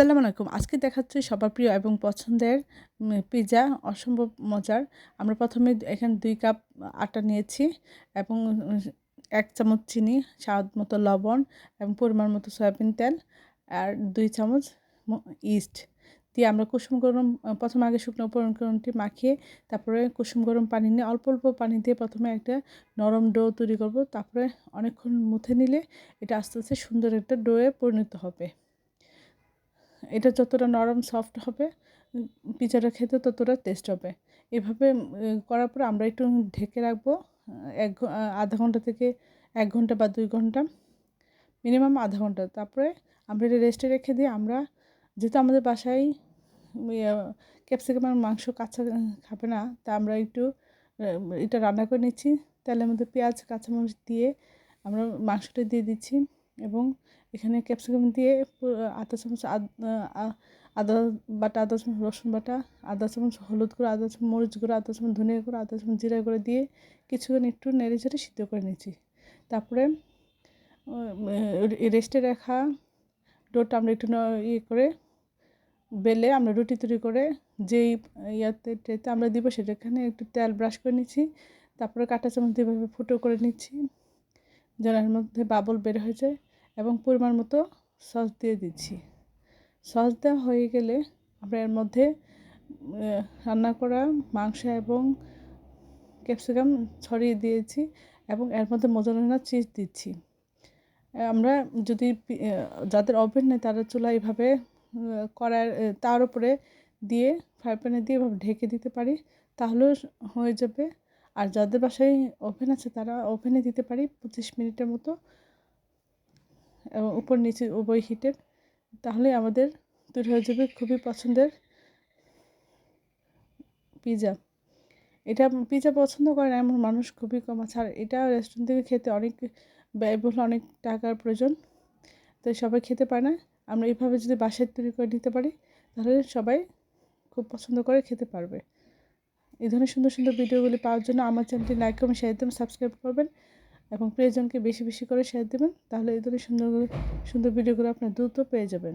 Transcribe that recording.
আসসালামু আলাইকুম। আজকে দেখাচ্ছি সবার প্রিয় এবং পছন্দের পিৎজা অসম্ভব মজার। আমরা প্রথমে এখানে দুই কাপ আটা নিয়েছি এবং এক চামচ চিনি, স্বাদ মতো লবণ এবং পরিমাণ মতো সয়াবিন তেল আর দুই চামচ ইস্ট দিয়ে আমরা কুসুম গরম, প্রথমে আগে শুকনো উপকরণটি মাখিয়ে তারপরে কুসুম গরম পানি নিয়ে অল্প অল্প পানি দিয়ে প্রথমে একটা নরম ডো তৈরি করব। তারপরে অনেকক্ষণ মুথে নিলে এটা আস্তে আস্তে সুন্দর একটা ডোয়ে পরিণত হবে। এটা যতটা নরম সফট হবে উম, পিৎজাটা খেতে ততটা টেস্ট হবে। এভাবে করার পর আমরা একটু ঢেকে রাখব এক আধা ঘণ্টা থেকে এক ঘণ্টা বা দুই ঘণ্টা মিনিমাম আধা ঘণ্টা। তারপরে আমরা এটা রেস্টে রেখে দিয়ে আমরা যেহেতু আমাদের বাসায় ক্যাপসিকামের মাংস কাঁচা খাবে না তা আমরা একটু এটা রান্না করে নিচ্ছি। তেলের মধ্যে পেঁয়াজ কাঁচামরিচ দিয়ে আমরা মাংসটা দিয়ে দিচ্ছি। এবং এখানে ক্যাপসিকাম দিয়ে আধা চামচ আদ- আদা বাটা আধা চামচ রসুন বাটা আধা চামচ হলুদ গুঁড়ো আধা চামচ মরিচ গুঁড়ো আধা চামচ ধনিয়া গুঁড়ো আধা চামচ জিরা গুঁড়ো দিয়ে কিছুক্ষণ একটু নেড়ে চেড়ে সিদ্ধ করে নিয়েছি। তারপরে রেস্টে রাখা ডোটা আমরা একটু ইয়ে করে বেলে আমরা রুটি তৈরি করে যেই ইয়াতে ট্রেতে আমরা দিব সেটাখানে একটু তেল ব্রাশ করে নিচ্ছি তারপরে কাঁটা চামচ দিয়ে ফুটো করে নিচ্ছি। এর মধ্যে বাবল বের হয়ে যায় এবং পরিমাণ মতো সস দিয়ে দিচ্ছি। সস দেওয়া হয়ে গেলে আমরা এর মধ্যে রান্না করা মাংস এবং ক্যাপসিকাম ছড়িয়ে দিয়েছি এবং এর মধ্যে মোজারেলা চিজ দিচ্ছি। আমরা যদি যাদের ওভেন নেই তারা চুলা কড়ার আহ, তার উপরে দিয়ে ফ্রাই প্যানে দিয়ে এভাবে ঢেকে দিতে পারি তাহলেও হয়ে যাবে। আর যাদের বাসায় ওভেন আছে তারা ওভেনে দিতে পারি পঁচিশ মিনিটের মতো। এবং উপর নিচে উভয় হিটের, তাহলে আমাদের তৈরি হয়ে যাবে খুবই পছন্দের পিৎজা এটা পিৎজা পছন্দ করে না, এমন মানুষ খুবই কম আছে। আর এটা রেস্টুরেন্ট থেকে খেতে অনেক ব্যয়বহুল, অনেক টাকার প্রয়োজন। তাই সবাই খেতে পারে না। আমরা এইভাবে যদি বাসায় তৈরি করে নিতে পারি, তাহলে সবাই খুব পছন্দ করে খেতে পারবে। এই ধরনের সুন্দর সুন্দর ভিডিওগুলি পাওয়ার জন্য আমার চ্যানেলটি লাইক করবেন শেয়ার দেবেন সাবস্ক্রাইব করবেন। এবং প্রিয়জনকে বেশি বেশি করে শেয়ার দেবেন, তাহলে এই ধরনের সুন্দর সুন্দর ভিডিওগুলো আপনার দ্রুত পেয়ে যাবেন।